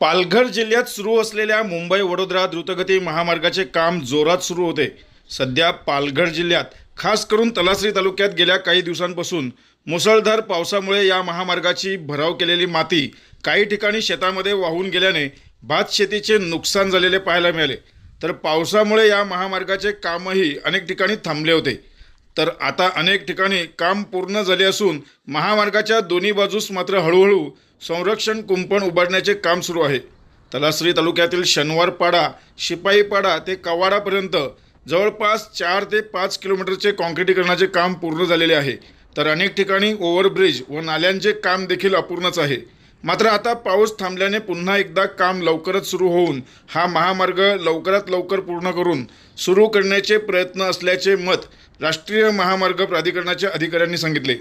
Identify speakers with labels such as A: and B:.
A: पालघर जिल्ह्यात सुरू असलेल्या मुंबई वडोदरा द्रुतगती महामार्गाचे काम जोरात सुरू होते. सध्या पालघर जिल्ह्यात खास करून तलासरी तालुक्यात गेल्या काही दिवसांपासून मुसळधार पावसामुळे या महामार्गाची भराव केलेली माती काही ठिकाणी शेतामध्ये वाहून गेल्याने भात शेतीचे नुकसान झालेले पाहायला मिळाले. तर पावसामुळे या महामार्गाचे कामही अनेक ठिकाणी थांबले होते. तर आता अनेक ठिकाणी काम पूर्ण झाले असून महामार्गाच्या दोन्ही बाजूस मात्र हळूहळू संरक्षण कुंपण उभारण्याचे काम सुरू आहे. तलासरी तालुक्यातील शनिवारपाडा शिपाईपाडा ते कवाडापर्यंत जवळपास चार ते पाच किलोमीटरचे काँक्रिटीकरणाचे काम पूर्ण झालेले आहे. तर अनेक ठिकाणी ओव्हरब्रिज व नाल्यांचे काम देखील अपूर्णच आहे. मात्र आता पाऊस थांबल्याने पुन्हा एकदा काम लवकरच सुरू होऊन हा महामार्ग लवकरात लवकर पूर्ण करून सुरू करण्याचे प्रयत्न असल्याचे मत राष्ट्रीय महामार्ग प्राधिकरणाच्या अधिकाऱ्यांनी सांगितले.